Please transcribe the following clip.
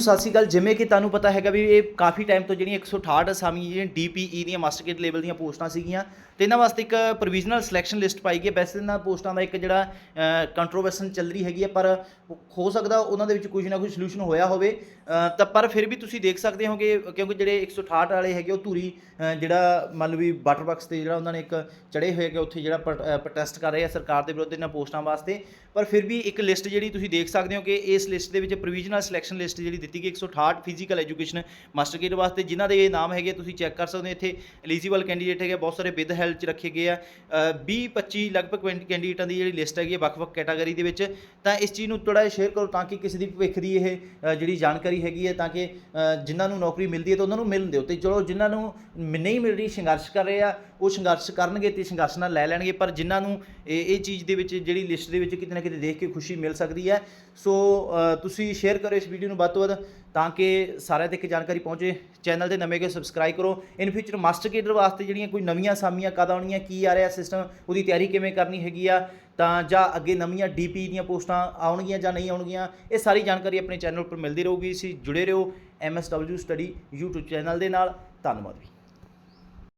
ਸਤਿ ਸ਼੍ਰੀ ਅਕਾਲ। ਜਿਵੇਂ ਕਿ ਤੁਹਾਨੂੰ ਪਤਾ ਹੈਗਾ ਵੀ ਇਹ ਕਾਫੀ ਟਾਈਮ ਤੋਂ ਜਿਹੜੀਆਂ 168 ਅਸਾਮੀ ਜਿਹੜੀਆਂ ਡੀਪੀਈ ਦੀਆਂ ਮਾਸਟਰ ਗ੍ਰੇਡ ਲੈਵਲ ਦੀਆਂ ਪੋਸਟਾਂ ਸੀਗੀਆਂ ਤੇ ਇਹਨਾਂ ਵਾਸਤੇ ਇੱਕ ਪ੍ਰੋਵੀਜ਼ਨਲ ਸਿਲੈਕਸ਼ਨ ਲਿਸਟ ਪਾਈ ਗਈ ਹੈ। ਵੈਸੇ ਇਹਨਾਂ ਪੋਸਟਾਂ ਦਾ ਇੱਕ ਜਿਹੜਾ ਕੰਟਰੋਵਰਸ਼ਨ ਚੱਲ ਰਹੀ ਹੈਗੀ ਹੈ, ਪਰ ਹੋ ਸਕਦਾ ਉਹਨਾਂ ਦੇ ਵਿੱਚ ਕੁਝ ਨਾ ਕੁਝ ਸੋਲੂਸ਼ਨ ਹੋਇਆ ਹੋਵੇ। ਤਾਂ ਪਰ ਫਿਰ ਵੀ ਤੁਸੀਂ ਦੇਖ ਸਕਦੇ ਹੋ ਕਿ ਕਿਉਂਕਿ ਜਿਹੜੇ 168 ਵਾਲੇ ਹੈਗੇ, ਉਹ ਧੂਰੀ ਜਿਹੜਾ ਮੰਨ ਲਓ ਵੀ ਵਾਟਰ ਬਾਕਸ ਤੇ ਜਿਹੜਾ ਉਹਨਾਂ ਨੇ ਇੱਕ ਚੜੇ ਹੋਏ ਹੈਗੇ, ਉੱਥੇ ਜਿਹੜਾ ਪ੍ਰੋਟੈਸਟ ਕਰ ਰਹੇ ਆ ਸਰਕਾਰ ਦੇ ਵਿਰੁੱਧ ਇਹਨਾਂ ਪੋਸਟਾਂ ਵਾਸਤੇ। ਪਰ ਫਿਰ ਵੀ ਇੱਕ ਲਿਸਟ ਜਿਹੜੀ ਤੁਸੀਂ ਦੇਖ ਸਕਦੇ ਹੋ ਕਿ ਇਸ ਲਿਸਟ ਦੇ ਵਿੱਚ ਪ੍ਰੋਵੀਜ਼ਨਲ ਸਿਲੈਕਸ਼ਨ ਲਿਸਟ ਜਿਹੜੀ ਦਿੱਤੀ ਗਈ 168 ਫਿਜ਼ੀਕਲ ਐਜੂਕੇਸ਼ਨ ਮਾਸਟਰ ਗੇਟ ਵਾਸਤੇ ਜਿਨ੍ਹਾਂ ਦੇ ਇਹ ਨਾਮ ਹੈਗੇ ਤੁਸੀਂ ਚੈੱਕ ਕਰ ਸਕਦੇ ਹੋ। ਇੱਥੇ ਐਲੀਜੀਬਲ ਕੈਂਡੀਡੇਟ ਹੈਗੇ ਬਹੁਤ ਸਾਰੇ ਵਿਦ ਹੈਲਥ ਚ ਰੱਖੇ ਗਏ ਆ। 20 25 ਲਗਭਗ ਕੈਂਡੀਡੇਟਾਂ ਦੀ ਜਿਹੜੀ ਲਿਸਟ ਹੈਗੀ ਹੈ ਵੱਖ-ਵੱਖ ਕੈਟਾਗਰੀ ਦੇ ਵਿੱਚ। ਤਾਂ ਇਸ ਚੀਜ਼ ਨੂੰ ਥੋੜਾ ਜਿਹਾ ਸ਼ੇਅਰ ਕਰੋ ਤਾਂ ਕਿ ਕਿਸੇ ਦੀ ਭਵਿੱਖ ਦੀ ਇਹ ਜਿਹੜੀ ਜਾਣਕਾਰੀ ਹੈਗੀ ਹੈ ਤਾਂ ਕਿ ਜਿਨ੍ਹਾਂ ਨੂੰ ਨੌਕਰੀ ਮਿਲਦੀ ਹੈ ਤਾਂ ਉਹਨਾਂ ਨੂੰ ਮਿਲਣ ਦਿਓ। ਤੇ ਚਲੋ ਜਿਨ੍ਹਾਂ ਨੂੰ ਨਹੀਂ ਮਿਲ ਰਹੀ ਸੰਘਰਸ਼ ਕਰ ਰਹੇ ਆ, ਉਹ ਸੰਘਰਸ਼ ਕਰਨਗੇ ਤੇ ਸੰਘਰਸ਼ ਨਾਲ ਲੈ ਲੈਣਗੇ, ਪਰ ਜਿਨ੍ਹਾਂ ਨੂੰ ਇਹ ਇਹ ਚੀਜ਼ ਦੇ ਵਿੱਚ ਜਿਹੜੀ ਲਿਸਟ ਦੇ ਵਿੱਚ ਕਿਤੇ ਨਾ ਕਿਤੇ ਦੇਖ ਕੇ ਖੁਸ਼ੀ ਮਿਲ ਸਕਦੀ ਹੈ। ਸੋ ਤੁਸੀਂ ਸ਼ੇਅਰ ਕਰੋ ਇਸ ਵੀਡੀਓ ਨੂੰ ਵੱਧ ਤੋਂ ਵੱਧ। ਤਾਂ ਕਿ ਸਾਰਿਆਂ ਤੱਕ ਜਾਣਕਾਰੀ ਪਹੁੰਚੇ। ਚੈਨਲ ਦੇ ਨਵੇਂ ਕੇ ਸਬਸਕ੍ਰਾਈਬ ਕਰੋ। ਇਨ ਫਿਊਚਰ ਮਾਸਟਰ ਕੇਡਰ ਵਾਸਤੇ ਜਿਹੜੀਆਂ ਕੋਈ ਨਵੀਆਂ ਸਾਮੀਆਂ ਕਦ ਆਉਣੀਆਂ, ਕੀ ਆ ਰਿਹਾ ਸਿਸਟਮ ਉਹਦੀ ਤਿਆਰੀ ਕਿਵੇਂ ਕਰਨੀ ਹੈਗੀ ਆ, ਤਾਂ ਜਾਂ ਅੱਗੇ ਨਵੀਆਂ ਡੀਪੀ ਦੀਆਂ ਪੋਸਟਾਂ ਆਉਣਗੀਆਂ ਜਾਂ ਨਹੀਂ ਆਉਣਗੀਆਂ, ਇਹ ਸਾਰੀ ਜਾਣਕਾਰੀ ਆਪਣੇ ਚੈਨਲ ਉੱਪਰ ਮਿਲਦੀ ਰਹੂਗੀ। ਸੀ ਜੁੜੇ ਰਹੋ ਐਮਐਸਡਬਲਯੂ ਸਟੱਡੀ YouTube ਚੈਨਲ ਦੇ ਨਾਲ। ਧੰਨਵਾਦ ਵੀ।